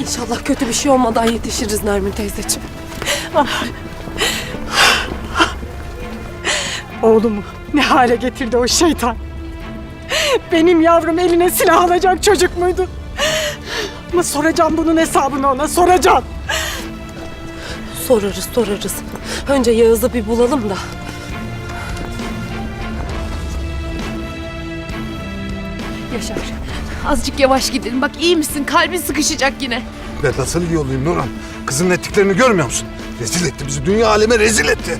İnşallah kötü bir şey olmadan yetişiriz Nermin teyzeciğim. Oğlumu ne hale getirdi o şeytan. Benim yavrum eline silah alacak çocuk muydu? Ama soracağım bunun hesabını ona soracağım. Sorarız sorarız. Önce Yağız'ı bir bulalım da. Yaşar. Azıcık yavaş gidelim. Bak iyi misin? Kalbin sıkışacak yine. Ben nasıl iyi olayım Nurhan? Kızının ettiklerini görmüyor musun? Rezil etti bizi. Dünya aleme rezil etti.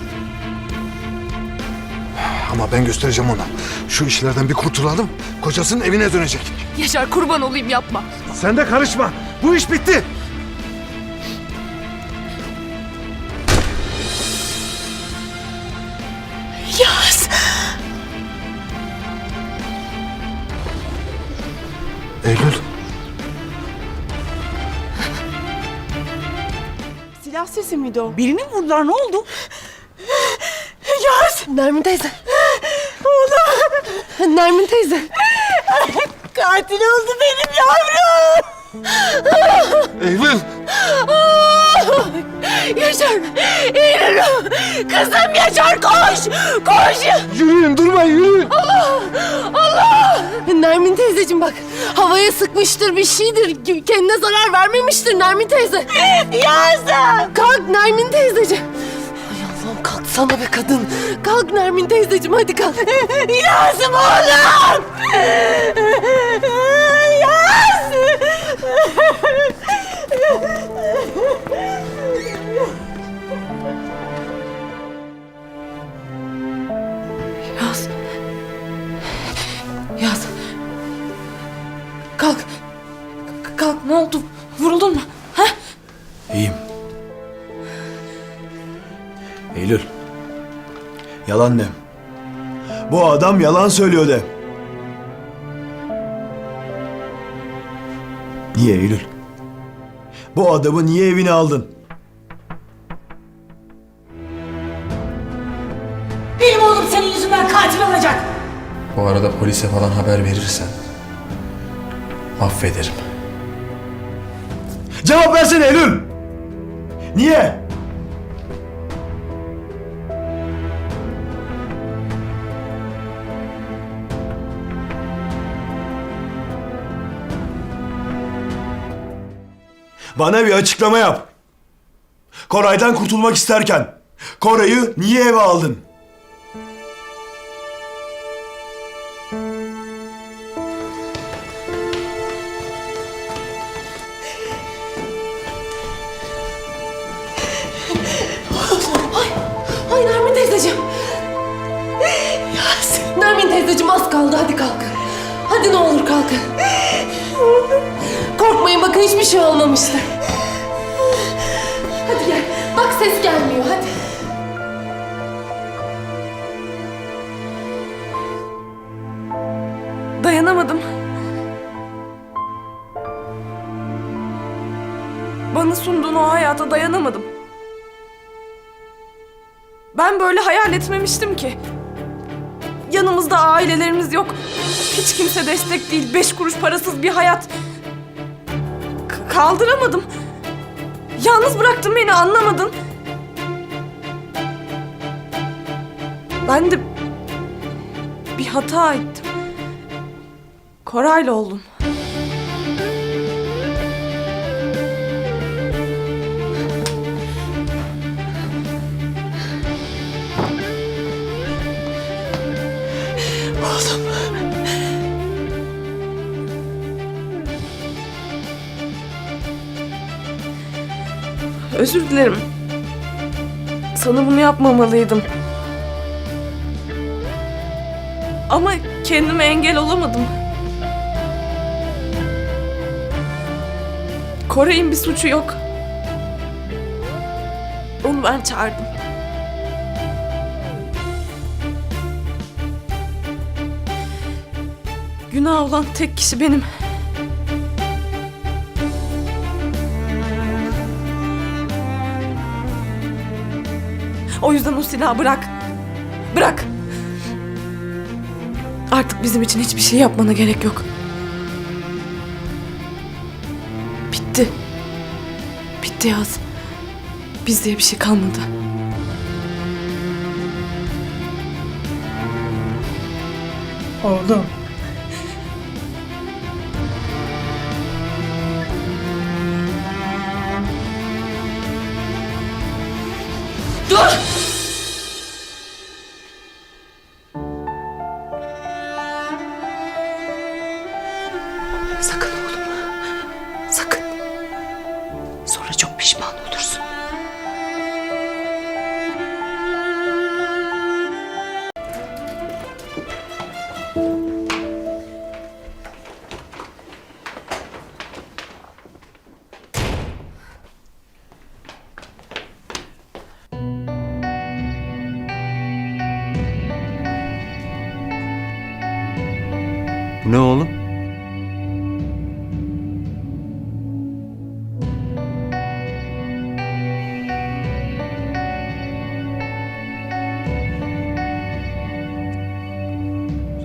Ama ben göstereceğim ona. Şu işlerden bir kurtulalım. Kocasının evine dönecek. Yaşar kurban olayım yapma. Sen de karışma. Bu iş bitti. Miydi o? Birini mi vurdular ne oldu? Nermin teyze. Oğlum. Nermin teyze. Katil oldu benim yavrum. Eylül. Yaşar. Eylül. Kızım Yaşar koş. Koş. Yürüyün durmayın yürüyün. Nermin teyzeciğim bak. Havaya sıkmıştır bir şeydir. Kendine zarar vermemiştir Nermin teyze. Yazım. Kalk Nermin teyzeciğim. Ay Allah'ım kalksana be kadın. Kalk Nermin teyzeciğim hadi kalk. Yazım oğlum. Yaz. Kalk ne oldu? Vuruldun mu? Ha? İyiyim. Eylül. Yalan de. Bu adam yalan söylüyor de. Niye Eylül? Bu adamı niye evine aldın? Benim oğlum senin yüzünden katil olacak. Bu arada polise falan haber verirsen affederim. Versene Eylül! Niye? Bana bir açıklama yap. Koray'dan kurtulmak isterken Koray'ı niye eve aldın? Dayanamadım. Bana sunduğun o hayata dayanamadım. Ben böyle hayal etmemiştim ki. Yanımızda ailelerimiz yok. Hiç kimse destek değil. Beş kuruş parasız bir hayat. K- kaldıramadım. Yalnız bıraktın beni anlamadın. Ben de bir hata ettim. Koray'la oldum. Özür dilerim. Sana bunu yapmamalıydım. Ama kendime engel olamadım. Koray'ın bir suçu yok. Onu ben çağırdım. Günah olan tek kişi benim. O yüzden o silahı bırak. Bırak. Artık bizim için hiçbir şey yapmana gerek yok. Bitti Yaz. Biz diye bir şey kalmadı. Oğlum. Sakın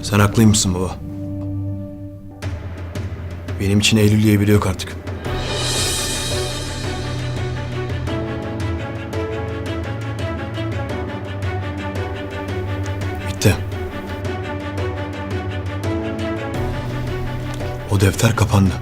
Sen haklıymışsın baba. Benim için Eylül diye biri yok artık. Bitti. O defter kapandı.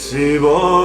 Sibor.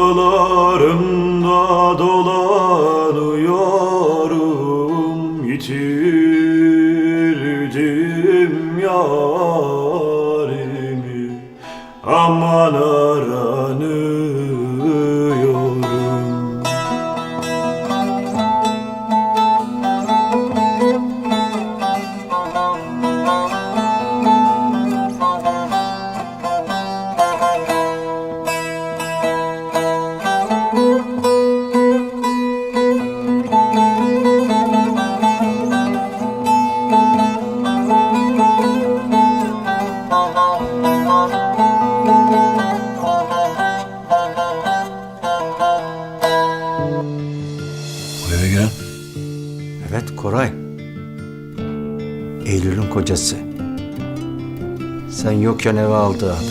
Yokken eve aldığı adam.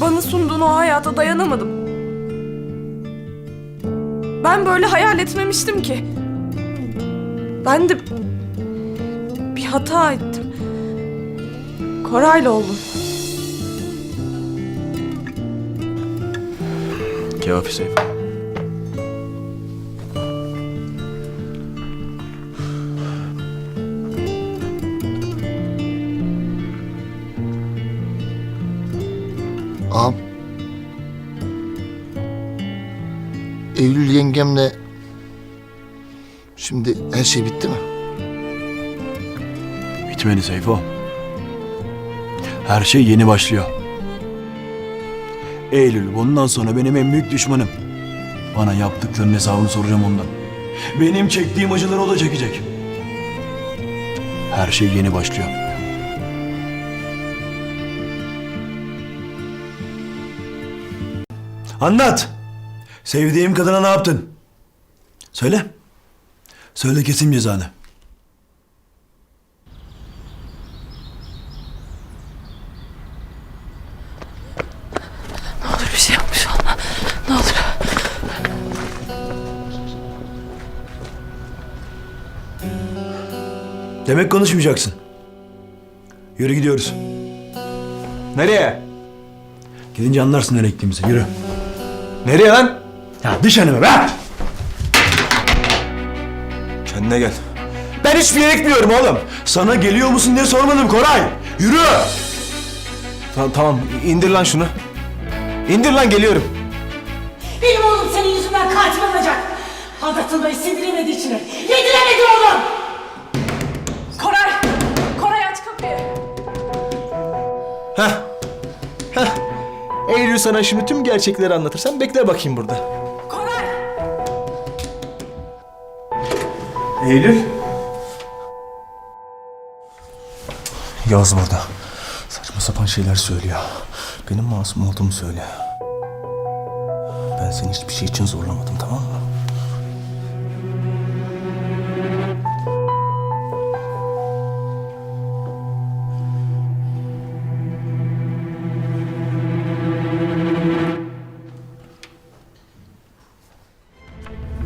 Bana sunduğun o hayata dayanamadım. Ben böyle hayal etmemiştim ki. Ben de bir hata ettim. Koray'la oldum. Kafi Seyf. Eylül yengemle şimdi her şey bitti mi? Bitmedi Seyfo. Her şey yeni başlıyor. Eylül bundan sonra benim en büyük düşmanım. Bana yaptıklarının hesabını soracağım ondan. Benim çektiğim acıları o da çekecek. Her şey yeni başlıyor. Anlat. Sevdiğim kadına ne yaptın? Söyle. Söyle kesin cezanı. Ne olur bir şey yapmış olma. Ne olur. Demek konuşmayacaksın. Yürü gidiyoruz. Nereye? Gidince anlarsın nereye gittiğimizi. Yürü. Nereye lan? Ya düş önüme be! Kendine gel. Ben hiçbir yere gitmiyorum oğlum. Sana geliyor musun diye sormadım Koray. Yürü! Tamam tamam indir lan şunu. İndir lan geliyorum. Benim oğlum senin yüzünden katil olacak. Aldatılmayı sindiremedi içine. Yediremedi oğlum. Koray! Koray aç kapıyı. Heh. Heh. Eylül sana şimdi tüm gerçekleri anlatırsam bekle bakayım burada. Eylül. Yaz burada. Saçma sapan şeyler söylüyor. Benim masum olduğumu söyle. Ben seni hiçbir şey için zorlamadım tamam mı?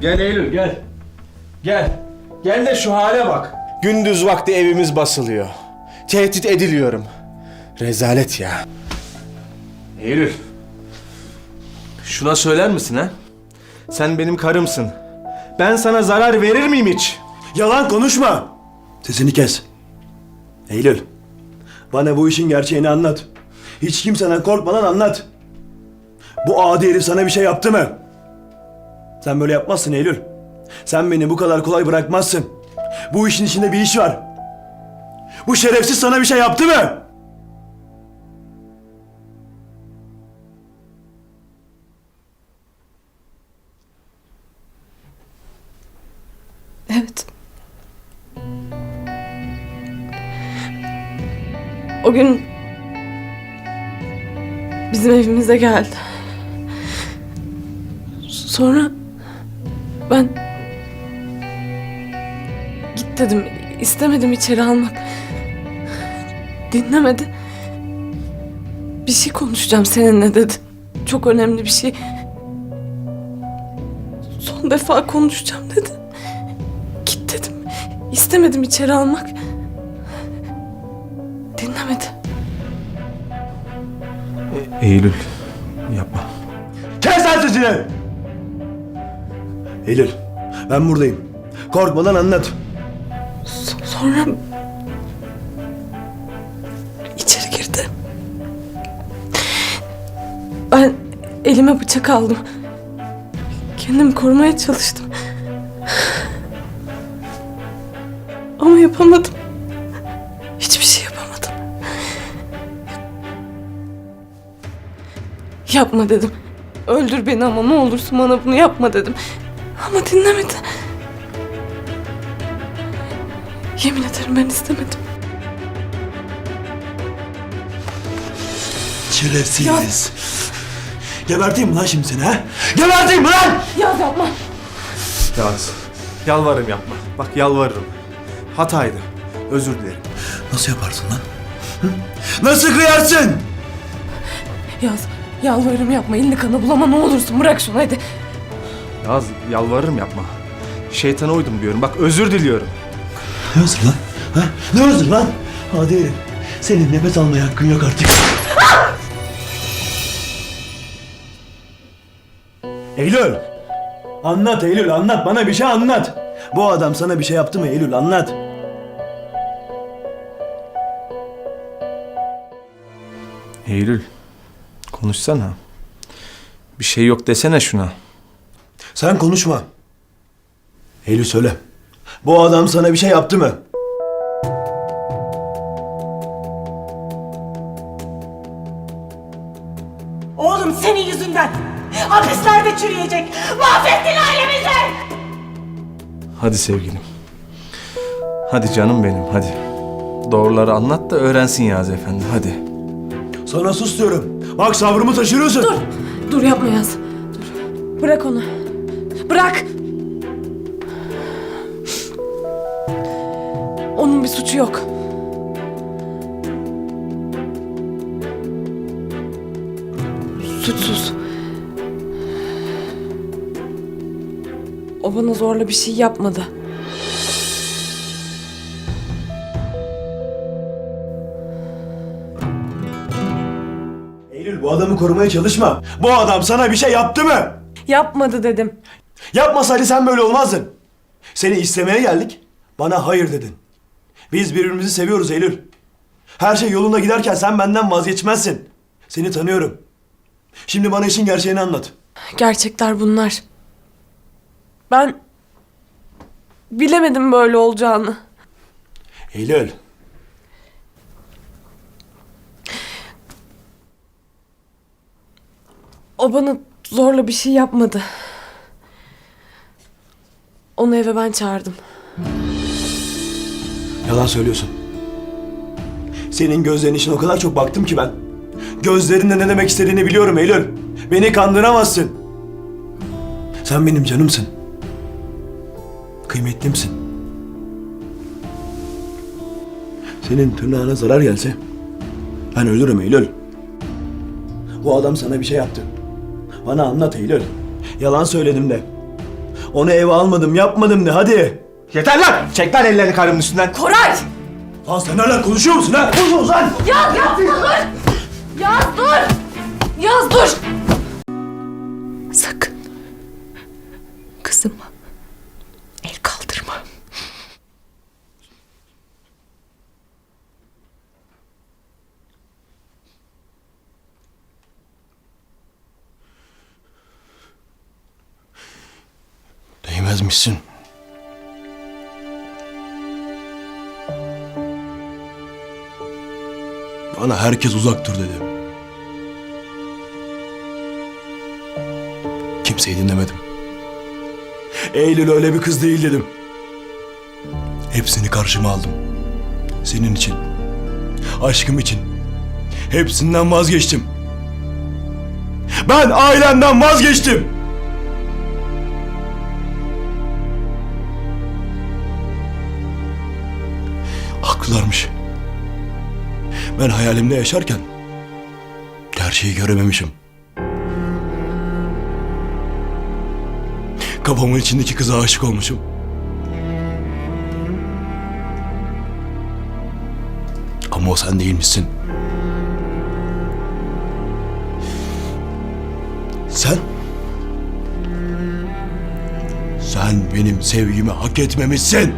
Gel Eylül gel. Gel. Gel de şu hale bak. Gündüz vakti evimiz basılıyor. Tehdit ediliyorum. Rezalet ya. Eylül. Şuna söyler misin ha? Sen benim karımsın. Ben sana zarar verir miyim hiç? Yalan konuşma. Sesini kes. Eylül. Bana bu işin gerçeğini anlat. Hiç kimseden korkmadan anlat. Bu adi herif sana bir şey yaptı mı? Sen böyle yapmazsın Eylül. Sen beni bu kadar kolay bırakmazsın. Bu işin içinde bir iş var. Bu şerefsiz sana bir şey yaptı mı? Evet. O gün bizim evimize geldi. Sonra ben git dedim. istemedim içeri almak. Dinlemedi. Bir şey konuşacağım seninle dedi. Çok önemli bir şey. Son defa konuşacağım dedi. Git dedim. İstemedim içeri almak. Dinlemedi. Eylül. Yapma. Kes lan sesini! Eylül, ben buradayım. Korkmadan anlat. So- sonra içeri girdi. Ben elime bıçak aldım. Kendimi korumaya çalıştım. Ama yapamadım. Hiçbir şey yapamadım. Yapma dedim. Öldür beni ama ne olursun bana bunu yapma dedim. Ama dinlemedi. Yemin ederim ben istemedim. Şerefsiz. Geberteyim mi lan şimdi seni ha? Geberteyim mi lan? Yaz yapma. Yalnız. Yalvarırım yapma. Bak yalvarırım. Hataydı. Özür dilerim. Nasıl yaparsın lan? Hı? Nasıl kıyarsın? Yaz. Yalvarırım yapma. Elini kana bulama ne olursun. Bırak şunu hadi. Yaz yalvarırım yapma. Şeytana uydum diyorum. Bak özür diliyorum. Ne özür lan? Ha? Ne özür lan? Hadi herif. Senin nefes almaya hakkın yok artık. Eylül! Anlat Eylül anlat bana bir şey anlat. Bu adam sana bir şey yaptı mı Eylül anlat. Eylül. Konuşsana. Bir şey yok desene şuna. Sen konuşma. Eylül söyle. Bu adam sana bir şey yaptı mı? Oğlum senin yüzünden. Hapislerde çürüyecek. Mahvettin ailemizi. Hadi sevgilim. Hadi canım benim hadi. Doğruları anlat da öğrensin Yaz Efendi hadi. Sana sus diyorum. Bak sabrımı taşırıyorsun. Dur. Dur yapma Yaz. Dur. Bırak onu. Bırak. Suçu yok. Suçsuz. O bana zorla bir şey yapmadı. Eylül bu adamı korumaya çalışma. Bu adam sana bir şey yaptı mı? Yapmadı dedim. Yapmasaydı sen böyle olmazdın. Seni istemeye geldik. Bana hayır dedin. Biz birbirimizi seviyoruz Eylül. Her şey yolunda giderken sen benden vazgeçmezsin. Seni tanıyorum. Şimdi bana işin gerçeğini anlat. Gerçekler bunlar. Ben bilemedim böyle olacağını. Eylül. O bana zorla bir şey yapmadı. Onu eve ben çağırdım. Yalan söylüyorsun. Senin gözlerinin içine o kadar çok baktım ki ben. Gözlerinde ne demek istediğini biliyorum Eylül. Beni kandıramazsın. Sen benim canımsın. Kıymetlimsin. Senin tırnağına zarar gelse ben ölürüm Eylül. Bu adam sana bir şey yaptı. Bana anlat Eylül. Yalan söyledim de. Onu eve almadım, yapmadım de hadi. Yeter lan! Çek lan ellerini karımın üstünden. Koray! Lan sen hala konuşuyor musun ha? Konuşuyorsun lan! Yaz yaz dur! Yaz dur! Yaz dur! Sakın. Kızıma el kaldırma. Değmezmişsin. Bana herkes uzak dur dedi. Kimseyi dinlemedim. Eylül öyle bir kız değil dedim. Hepsini karşıma aldım. Senin için. Aşkım için. Hepsinden vazgeçtim. Ben ailemden vazgeçtim. Ben hayalimde yaşarken gerçeği görememişim. Kafamın içindeki kıza aşık olmuşum. Ama o sen değilmişsin. Sen? Sen benim sevgimi hak etmemişsin.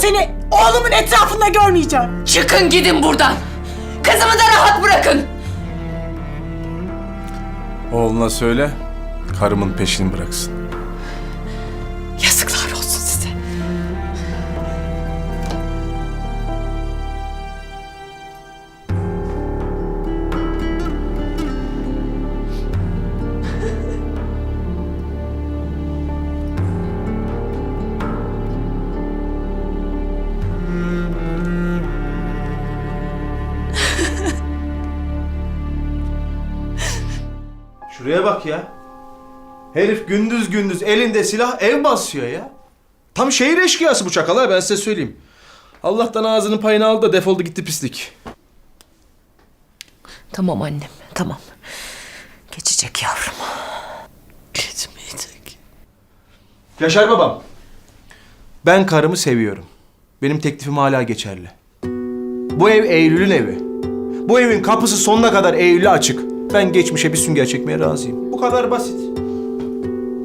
Seni oğlumun etrafında görmeyeceğim. Çıkın gidin buradan. Kızımı da rahat bırakın. Oğluna söyle, karımın peşini bıraksın. Şuraya bak ya. Herif gündüz gündüz elinde silah ev basıyor ya. Tam şehir eşkıyası bu çakal ha ben size söyleyeyim. Allah'tan ağzının payını aldı da defoldu gitti pislik. Tamam annem, tamam. Geçecek yavrum. Geçmeyecek. Yaşar babam. Ben karımı seviyorum. Benim teklifim hala geçerli. Bu ev Eylül'ün evi. Bu evin kapısı sonuna kadar Eylül'e açık. Ben geçmişe bir sünger çekmeye razıyım. Bu kadar basit.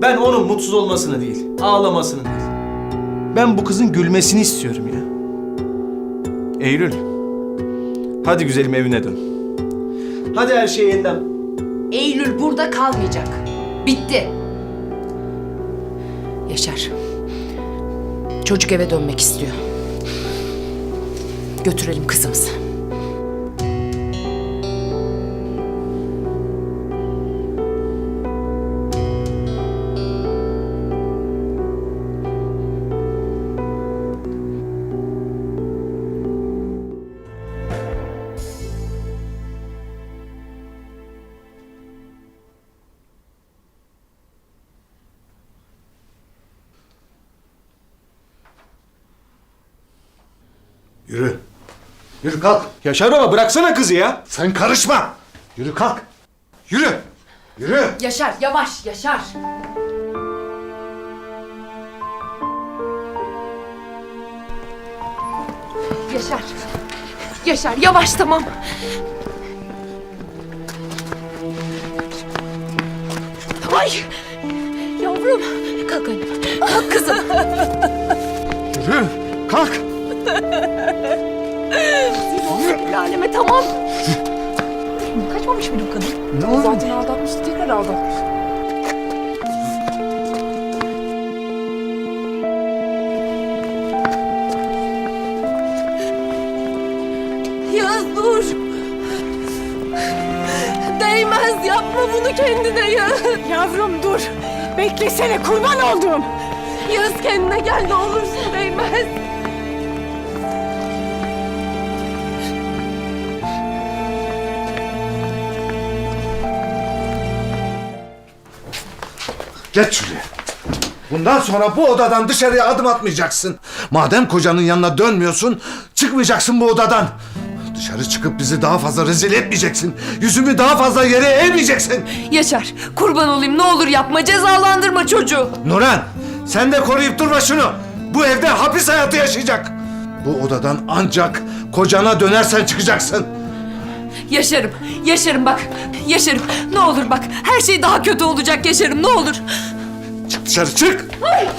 Ben onun mutsuz olmasını değil, ağlamasını değil. Ben bu kızın gülmesini istiyorum ya. Eylül. Hadi güzelim evine dön. Hadi her şey yeniden Eylül burada kalmayacak. Bitti. Yaşar. Çocuk eve dönmek istiyor. Götürelim kızımızı. Yürü kalk. Yaşar baba bıraksana kızı ya. Sen karışma. Yürü kalk. Yürü. Yürü. Yaşar, yavaş, Yaşar. Yaşar. Yaşar, yavaş tamam. Ay! Yavrum, kalk anne. Kalk kızım. Yürü. Kalk. Zil aleme tamam. Kaçmamış mıydı bu kadın? Ne oldu? Zaten aldatmıştı tekrar aldatmış. Yaz dur. Değmez yapma bunu kendine ya. Yavrum dur. Beklesene kurban oldum. Yaz kendine gel ne olursun değmez. Geç şuraya. Bundan sonra bu odadan dışarıya adım atmayacaksın. Madem kocanın yanına dönmüyorsun, çıkmayacaksın bu odadan. Dışarı çıkıp bizi daha fazla rezil etmeyeceksin. Yüzümü daha fazla yere eğmeyeceksin. Yaşar kurban olayım ne olur yapma cezalandırma çocuğu. Nuran, sen de koruyup durma şunu. Bu evde hapis hayatı yaşayacak. Bu odadan ancak kocana dönersen çıkacaksın. Yaşarım yaşarım bak yaşarım ne olur bak her şey daha kötü olacak yaşarım ne olur. Çık dışarı çık. Annem